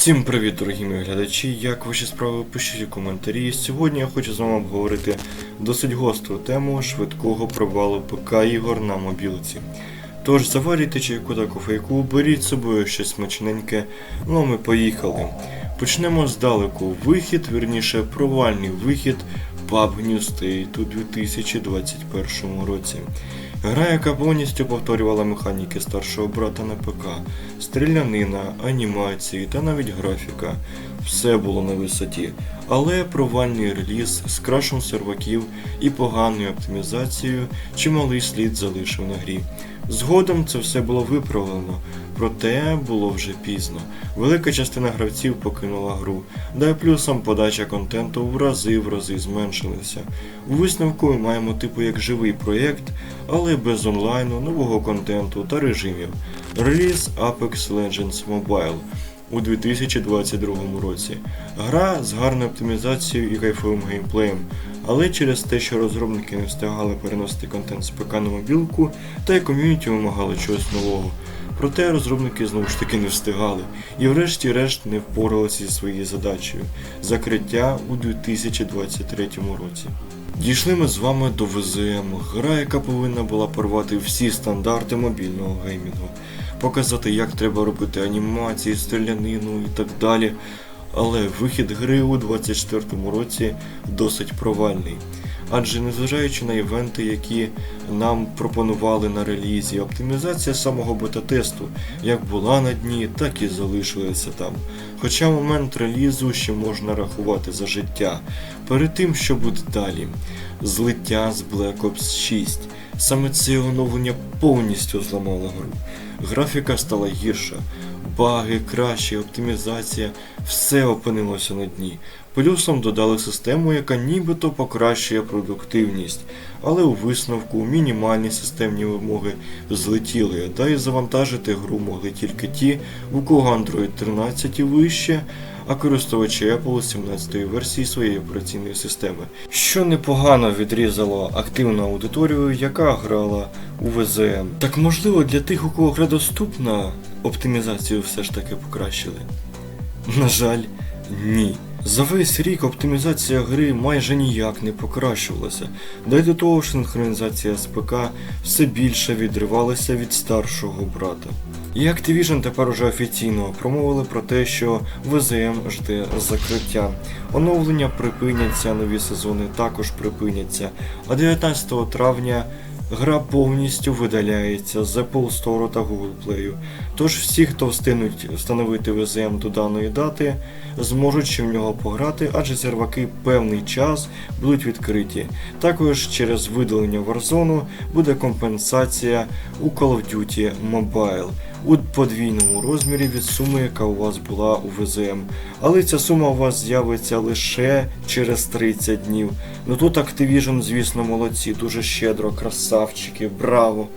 Всім привіт, дорогі мої глядачі! Як ваші справи? Пишіть у коментарі. Сьогодні я хочу з вами обговорити досить гостру тему швидкого провалу ПК ігор на мобілці. Тож заварюйте чайку та кофейку, беріть з собою щось смачненьке, ну а ми поїхали. Почнемо здалеку. Вихід, вірніше, провальний вихід PUBG New State у 2021 році. Гра, яка повністю повторювала механіки старшого брата на ПК, стрілянина, анімації та навіть графіка. Все було на висоті, але провальний реліз з крашем серваків і поганою оптимізацією чималий слід залишив на грі. Згодом це все було виправлено, проте було вже пізно. Велика частина гравців покинула гру, да й плюсом подача контенту в рази в рази зменшилася. У висновку ми маємо типу як живий проєкт, але без онлайну, нового контенту та режимів. Реліз Apex Legends Mobile у 2022 році. Гра з гарною оптимізацією і кайфовим геймплеєм, але через те, що розробники не встигали переносити контент з ПК на мобілку, та й ком'юніті вимагали чогось нового. Проте розробники знову ж таки не встигали і врешті-решт не впоралися зі своєю задачею закриття у 2023 році. Дійшли ми з вами до ВЗМ, гра, яка повинна була порвати всі стандарти мобільного геймінгу, показати, як треба робити анімації, стрілянину і так далі. Але вихід гри у 2024 році досить провальний. Адже незважаючи на івенти, які нам пропонували на релізі, оптимізація самого бета-тесту як була на дні, так і залишилася там. Хоча момент релізу ще можна рахувати за життя. Перед тим, що буде далі, злиття з Black Ops 6. Саме це оновлення повністю зламало гру. Графіка стала гірша, баги, кращі, оптимізація, все опинилося на дні. Плюсом додали систему, яка нібито покращує продуктивність, але у висновку мінімальні системні вимоги злетіли, да і завантажити гру могли тільки ті, у кого Android 13 і вище, а користувачі Apple 17 версії своєї операційної системи, що непогано відрізало активну аудиторію, яка грала у ВЗМ. Так можливо для тих, у кого гра доступна, оптимізацію все ж таки покращили? На жаль, ні. За весь рік оптимізація гри майже ніяк не покращувалася, да й до того ж синхронізація з ПК все більше відривалася від старшого брата. І Activision тепер уже офіційно промовили про те, що ВЗМ жде закриття. Оновлення припиняться, нові сезони також припиняться, а 19 травня Гра повністю видаляється з Apple Store та Google Play. Тож всі, хто встигнуть встановити VZM до даної дати, зможуть ще в нього пограти, адже серваки певний час будуть відкриті. Також через видалення Warzone буде компенсація у Call of Duty Mobile у подвійному розмірі від суми, яка у вас була у ВЗМ. Але ця сума у вас з'явиться лише через 30 днів. Ну тут Activision, звісно, молодці, дуже щедро, красавчики, браво!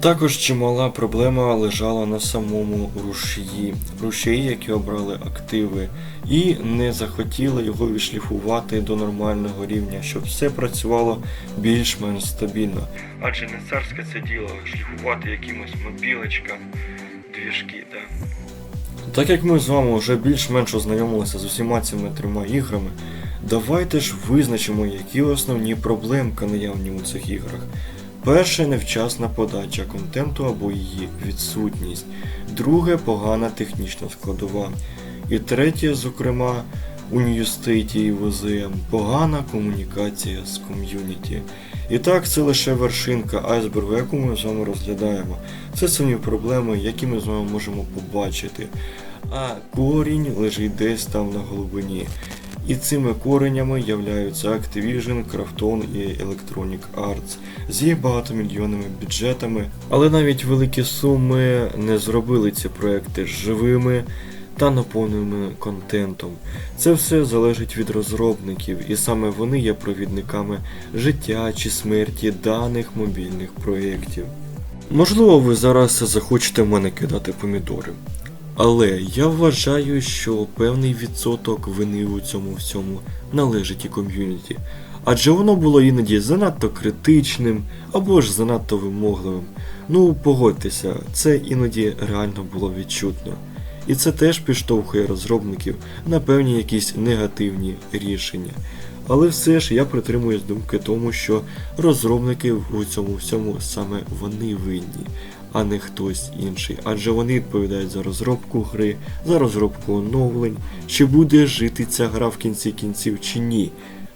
Також чимала проблема лежала на самому рушії. Рушії, які обрали активи, і не захотіли його відшліфувати до нормального рівня, щоб все працювало більш-менш стабільно. Адже не царське це діло шліфувати якимось мобілочкам двіжки, да. Так як ми з вами вже більш-менш ознайомилися з усіма цими трьома іграми, давайте ж визначимо, які основні проблемки наявні у цих іграх. Перше невчасна подача контенту або її відсутність. Друге погана технічна складова. І третє, зокрема, у State і ВЗМ погана комунікація з ком'юніті. І так, це лише вершинка айсбергу, яку ми з вами розглядаємо. Це самі проблеми, які ми з вами можемо побачити. А корінь лежить десь там на глибині. І цими коренями являються Activision, Krafton і Electronic Arts з їх багатомільйонними бюджетами, але навіть великі суми не зробили ці проекти живими та наповненими контентом. Це все залежить від розробників, і саме вони є провідниками життя чи смерті даних мобільних проєктів. Можливо, ви зараз захочете в мене кидати помідори. Але я вважаю, що певний відсоток вини у цьому всьому належить і ком'юніті. Адже воно було іноді занадто критичним або ж занадто вимогливим. Ну, погодьтеся, це іноді реально було відчутно. І це теж підштовхує розробників на певні якісь негативні рішення. Але все ж я притримуюсь думки тому, що розробники у цьому всьому саме вони винні, а не хтось інший. Адже вони відповідають за розробку гри, за розробку оновлень, чи буде жити ця гра в кінці кінців чи ні.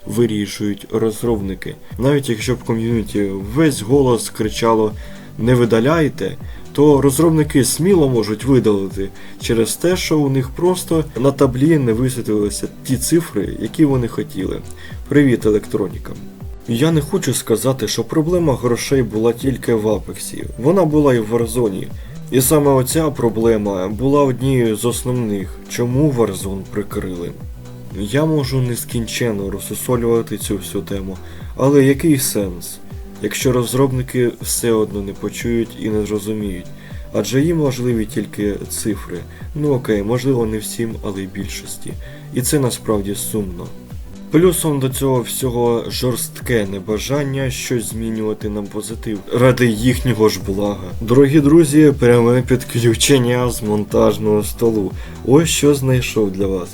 Вирішують розробники. Навіть якщо б ком'юніті весь голос кричало не видаляйте, то розробники сміло можуть видалити через те, що у них просто на таблі не висвітлилися ті цифри, які вони хотіли. Привіт, електроніка. Я не хочу сказати, що проблема грошей була тільки в Апексі, вона була і в Warzone. І саме оця проблема була однією з основних, чому Warzone прикрили. Я можу нескінченно розсусолювати цю всю тему, але який сенс, якщо розробники все одно не почують і не зрозуміють, адже їм важливі тільки цифри. Ну окей, можливо не всім, але й більшості. І це насправді сумно. Плюсом до цього всього жорстке небажання щось змінювати на позитив ради їхнього ж блага. Дорогі друзі, пряме підключення з монтажного столу. Ось що знайшов для вас.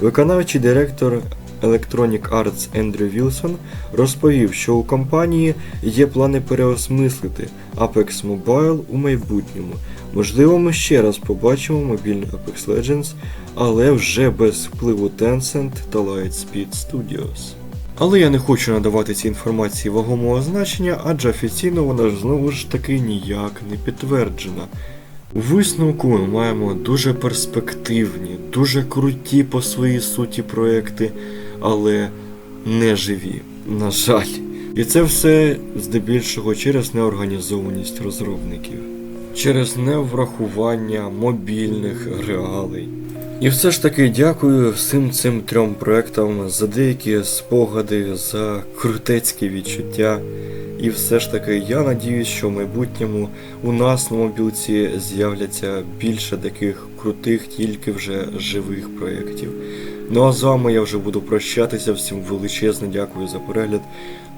Виконавчий директор Electronic Arts Ендрю Вілсон розповів, що у компанії є плани переосмислити Apex Mobile у майбутньому. Можливо, ми ще раз побачимо мобільний Apex Legends, але вже без впливу Tencent та Lightspeed Studios. Але я не хочу надавати цій інформації вагомого значення, адже офіційно вона ж знову ж таки ніяк не підтверджена. У висновку ми маємо дуже перспективні, дуже круті по своїй суті проекти, але не живі, на жаль. І це все здебільшого через неорганізованість розробників, через неврахування мобільних реалій. І все ж таки дякую всім цим трьом проектам за деякі спогади, за крутецькі відчуття. І все ж таки я надіюсь, що в майбутньому у нас на мобілці з'являться більше таких крутих, тільки вже живих проєктів. Ну а з вами я вже буду прощатися. Всім величезне дякую за перегляд.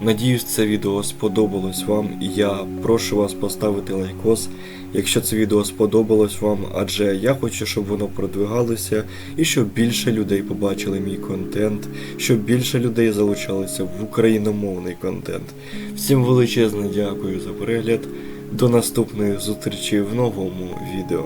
Надіюсь, це відео сподобалось вам. І я прошу вас поставити лайкос, якщо це відео сподобалось вам, адже я хочу, щоб воно продвигалося і щоб більше людей побачили мій контент, щоб більше людей залучалося в україномовний контент. Всім величезне дякую за перегляд. До наступної зустрічі в новому відео.